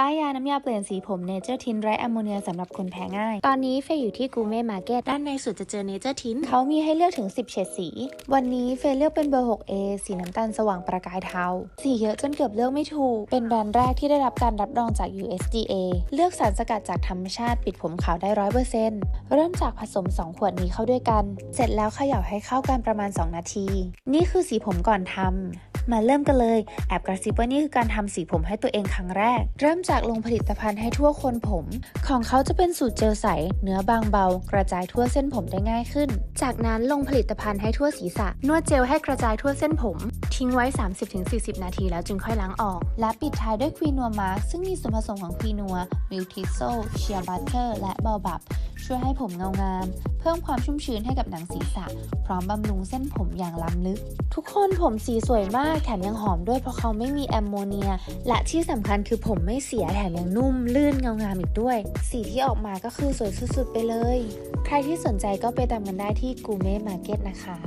ป้ายยาน้ำยาเปลี่ยนสีผมเนเจอร์ทินไรแอมโมเนียสำหรับคนแพ้ง่าย ตอนนี้เฟยอยู่ที่กูเม่มาร์เก็ตด้านในสุดจะเจอเนเจอร์ทินเขามีให้เลือกถึง 10 เฉดสี วันนี้เฟยเลือกเป็นเบอร์ 6A สีน้ำตาลสว่างประกายเทา สีเยอะจนเกือบเลือกไม่ถูก เป็นแบรนด์แรกที่ได้รับการรับรองจาก USDA เลือกสารสกัดจากธรรมชาติปิดผมขาวได้ร้อยเปอร์เซ็นต์เริ่มจากผสม 2 ขวดนี้เข้าด้วยกัน เสร็จแล้วเขย่าให้เข้ากันประมาณ 2 นาที นี่คือสีผมก่อนทำ มาเริ่มกันเลย แอบกระซิบว่านี่คือการทำสีผมให้ตัวเองครั้งแรก เริ่มจากลงผลิตภัณฑ์ให้ทั่วคนผม ของเขาจะเป็นสูตรเจลใส เนื้อบางเบา กระจายทั่วเส้นผมได้ง่ายขึ้น จากนั้นลงผลิตภัณฑ์ให้ทั่วศีรษะ นวดเจลให้กระจายทั่วเส้นผม ทิ้งไว้ 30-40 นาทีแล้วจึงค่อยล้างออก และปิดท้ายด้วยควีนัวมาร์กซึ่งมีส่วนผสมของควีนัว มิลทิโซเชียบัตเตอร์ และเบาบับ ช่วยให้ผมเงางาม เพิ่มความชุ่มชื้นให้กับหนังศีรษะ พร้อมบำรุงเส้นผมอย่างล้ำลึก ทุกคนผมสีสวยมาก แถมยังหอมด้วยเพราะเขาไม่มีแอมโมเนีย และที่สำคัญคือผมไม่เสียแถมยังนุ่ม ลื่นเงางามอีกด้วย สีที่ออกมาก็คือสวยสุดๆไปเลย ใครที่สนใจก็ไปตามกันได้ที่กูเม่มาร์เก็ตนะคะ